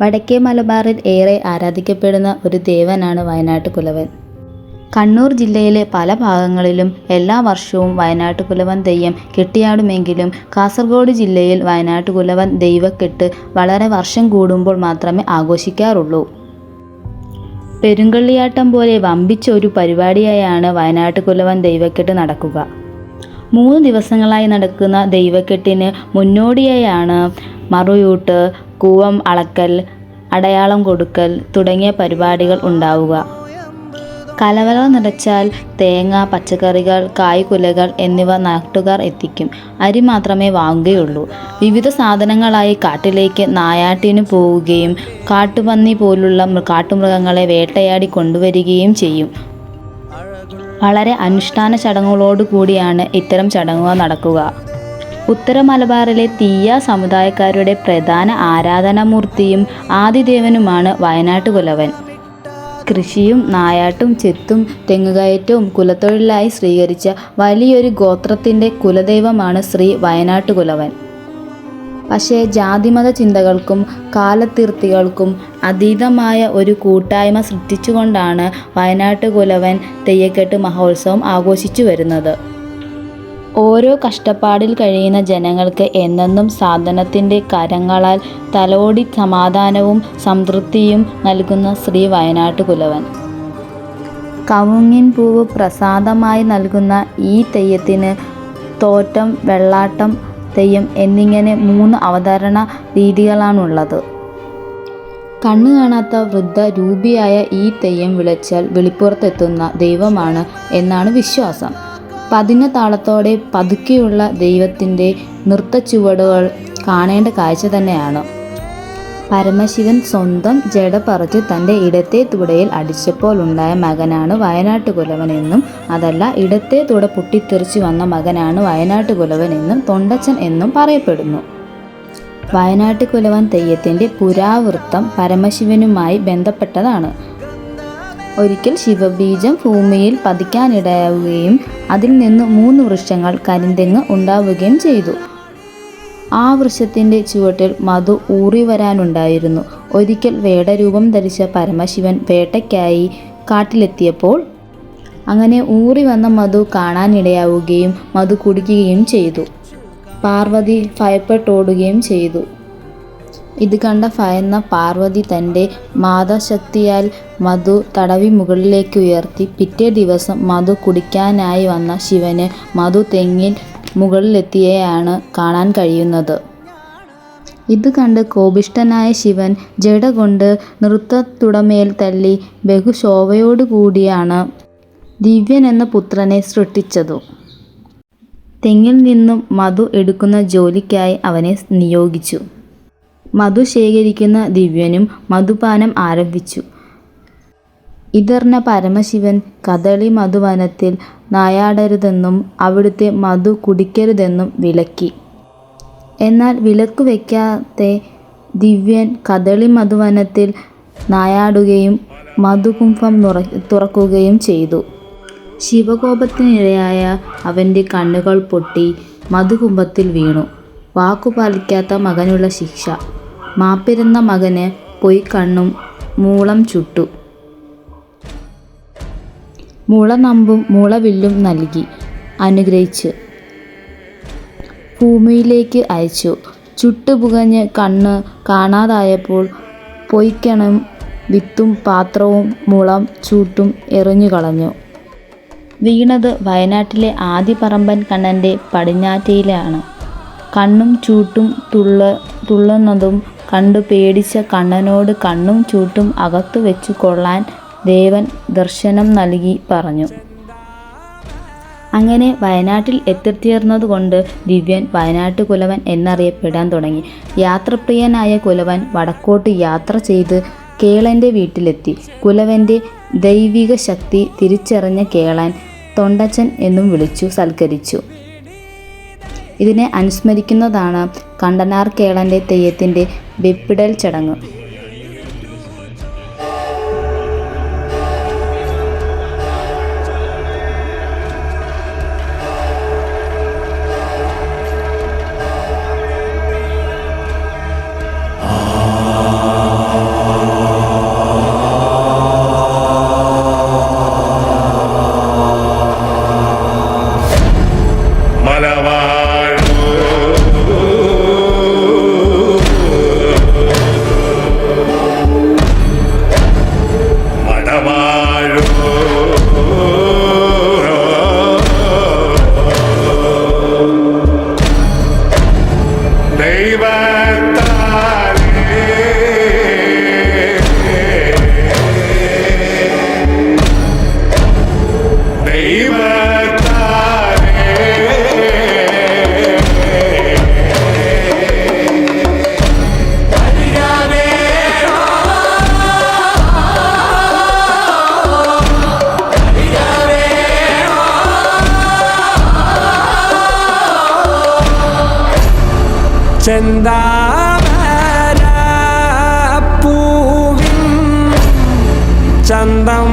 വടക്കേ മലബാറിൽ ഏറെ ആരാധിക്കപ്പെടുന്ന ഒരു ദേവനാണ് വയനാട്ട് കുലവൻ കണ്ണൂർ ജില്ലയിലെ പല ഭാഗങ്ങളിലും എല്ലാ വർഷവും വയനാട്ട് കുലവൻ തെയ്യം കെട്ടിയാടുമെങ്കിലും കാസർഗോഡ് ജില്ലയിൽ വയനാട്ട് കുലവൻ ദൈവക്കെട്ട് വളരെ വർഷം കൂടുമ്പോൾ മാത്രമേ ആഘോഷിക്കാറുള്ളൂ. പെരുങ്കള്ളിയാട്ടം പോലെ വമ്പിച്ച ഒരു പരിപാടിയായാണ് വയനാട്ടുകുലവൻ ദൈവക്കെട്ട് നടക്കുക. മൂന്ന് ദിവസങ്ങളായി നടക്കുന്ന ദൈവക്കെട്ടിന് മുന്നോടിയായാണ് മറുയൂട്ട് കൂവം അളക്കൽ, അടയാളം കൊടുക്കൽ തുടങ്ങിയ പരിപാടികൾ ഉണ്ടാവുക. കലവറ നിറച്ചാൽ തേങ്ങ, പച്ചക്കറികൾ, കായ്ക്കുലകൾ എന്നിവ നാട്ടുകാർ എത്തിക്കും. അരി മാത്രമേ വാങ്ങുകയുള്ളൂ. വിവിധ സാധനങ്ങളായി കാട്ടിലേക്ക് നായാട്ടിന് പോവുകയും കാട്ടുപന്നി പോലുള്ള കാട്ടുമൃഗങ്ങളെ വേട്ടയാടി കൊണ്ടുവരികയും ചെയ്യും. വളരെ അനുഷ്ഠാന ചടങ്ങുകളോടു കൂടിയാണ് ഇത്തരം ചടങ്ങുകൾ നടക്കുക. ഉത്തര മലബാറിലെ തീയ സമുദായക്കാരുടെ പ്രധാന ആരാധനാമൂർത്തിയും ആദിദേവനുമാണ് വയനാട്ട് കുലവൻ കൃഷിയും നായാട്ടും ചെത്തും തെങ്ങുകയറ്റവും കുലത്തൊഴിലായി സ്വീകരിച്ച വലിയൊരു ഗോത്രത്തിന്റെ കുലദൈവമാണ് ശ്രീ വയനാട്ടുകുലവൻ. പക്ഷേ ജാതിമത ചിന്തകൾക്കും കാലത്തീർത്തികൾക്കും അതീതമായ ഒരു കൂട്ടായ്മ സൃഷ്ടിച്ചുകൊണ്ടാണ് വയനാട്ടുകുലവൻ തെയ്യക്കെട്ട് മഹോത്സവം ആഘോഷിച്ചു വരുന്നത് ഓരോ കഷ്ടപ്പാടിൽ കഴിയുന്ന ജനങ്ങൾക്ക് എന്നെന്നും സാധനത്തിന്റെ കരങ്ങളാൽ തലോടി സമാധാനവും സംതൃപ്തിയും നൽകുന്ന ശ്രീ വയനാട്ടുകുലവൻ. കവുങ്ങിൻ പൂവ് പ്രസാദമായി നൽകുന്ന ഈ തെയ്യത്തിന് തോറ്റം, വെള്ളാട്ടം തെയ്യം എന്നിങ്ങനെ മൂന്ന് അവതരണ രീതികളാണുള്ളത്. കണ്ണു കാണാത്ത വൃദ്ധ രൂപിയായ ഈ തെയ്യം വിളിച്ചാൽ വെളിപ്പുറത്തെത്തുന്ന ദൈവമാണ് എന്നാണ് വിശ്വാസം. പതിഞ്ഞ താളത്തോടെ പതുക്കെയുള്ള ദൈവത്തിന്റെ നൃത്തച്ചുവടുകൾ കാണേണ്ട കാഴ്ച തന്നെയാണ്. പരമശിവൻ സ്വന്തം ജട പറിച്ച് തന്റെ ഇടത്തെ തുടയിൽ അടിച്ചപ്പോൾ ഉണ്ടായ മകനാണ് വയനാട്ടുകുലവൻ എന്നും അതല്ല ഇടത്തെ തുട പൊട്ടിത്തെറിച്ചു വന്ന മകനാണ് വയനാട്ടുകുലവൻ എന്നും തൊണ്ടച്ചൻ എന്നും പറയപ്പെടുന്നു. വയനാട്ടുകുലവൻ തെയ്യത്തിന്റെ പുരാവൃത്തം പരമശിവനുമായി ബന്ധപ്പെട്ടതാണ്. ഒരിക്കൽ ശിവബീജം ഭൂമിയിൽ പതിക്കാനിടയാവുകയും അതിൽ നിന്ന് മൂന്ന് വൃക്ഷങ്ങൾ കരിന്തെങ്ങ് ഉണ്ടാവുകയും ചെയ്തു. ആ വൃക്ഷത്തിന്റെ ചുവട്ടിൽ മധു ഊറി വരാനുണ്ടായിരുന്നു ഒരിക്കൽ വേടരൂപം ധരിച്ച പരമശിവൻ വേട്ടയ്ക്കായി കാട്ടിലെത്തിയപ്പോൾ അങ്ങനെ ഊറി വന്ന മധു കാണാനിടയാവുകയും മധു കുടിക്കുകയും ചെയ്തു. പാർവതി ഭയപ്പെട്ടോടുകയും ചെയ്തു. ഇത് കണ്ട ഭയന്ന പാർവതി തന്റെ മാതശക്തിയാൽ മധു തടവി മുകളിലേക്ക് ഉയർത്തി പിറ്റേ ദിവസം മധു കുടിക്കാനായി വന്ന ശിവന് മധു തെങ്ങിൻ മുകളിലെത്തിയയാണ് കാണാൻ കഴിയുന്നത്. ഇത് കണ്ട് കോപിഷ്ഠനായ ശിവൻ ജട കൊണ്ട് നൃത്തത്തുടമേൽ തല്ലി ബഹുശോഭയോടുകൂടിയാണ് ദിവ്യൻ എന്ന പുത്രനെ സൃഷ്ടിച്ചതു. തെങ്ങിൽ നിന്നും മധു എടുക്കുന്ന ജോലിക്കായി അവനെ നിയോഗിച്ചു. മധു ശേഖരിക്കുന്ന ദിവ്യനും മധുപാനം ആരംഭിച്ചു. ഇതറിഞ്ഞ പരമശിവൻ കദളി മധുവനത്തിൽ നായാടരുതെന്നും അവിടുത്തെ മധു കുടിക്കരുതെന്നും വിലക്കി. എന്നാൽ വിലക്ക് വയ്ക്കാതെ ദിവ്യൻ കദളി മധുവനത്തിൽ നായാടുകയും മധുകുംഭം തുറക്കുകയും ചെയ്തു. ശിവകോപത്തിനിരയായ അവന്റെ കണ്ണുകൾ പൊട്ടി മധുകുംഭത്തിൽ വീണു. വാക്കു പാലിക്കാത്ത മകനുള്ള ശിക്ഷ. മാപ്പിരുന്ന മകന് പൊയ്ക്കണ്ണും മൂളം ചുട്ടു. മുളനമ്പും മുളവില്ലും നൽകി അനുഗ്രഹിച്ച് ഭൂമിയിലേക്ക് അയച്ചു. ചുട്ടുപുകഞ്ഞ് കണ്ണ് കാണാതായപ്പോൾ പൊയ്ക്കണം വിത്തും പാത്രവും മുളം ചൂട്ടും എറിഞ്ഞു കളഞ്ഞു വീണത് വയനാട്ടിലെ ആദിപറമ്പൻ കണ്ണന്റെ പടിഞ്ഞാറ്റയിലാണ്. കണ്ണും ചൂട്ടും തുള്ള തുള്ളുന്നതും കണ്ടു പേടിച്ച കണ്ണനോട് കണ്ണും ചൂട്ടും അകത്തു വെച്ചുകൊള്ളാൻ ദേവൻ ദർശനം നൽകി പറഞ്ഞു. അങ്ങനെ വയനാട്ടിൽ എത്തിത്തീർന്നതുകൊണ്ട് ദിവ്യൻ വയനാട്ട് കുലവൻ എന്നറിയപ്പെടാൻ തുടങ്ങി. യാത്രപ്രിയനായ കുലവൻ വടക്കോട്ട് യാത്ര ചെയ്ത് കേളന്റെ വീട്ടിലെത്തി. കുലവന്റെ ദൈവിക ശക്തി തിരിച്ചറിഞ്ഞ കേളൻ തൊണ്ടച്ചൻ എന്നും വിളിച്ചു സൽക്കരിച്ചു. ഇതിനെ അനുസ്മരിക്കുന്നതാണ് കണ്ടനാർ കേളന്റെ തെയ്യത്തിന്റെ വെപ്പിടൽ ചടങ്ങ്. ചന്തം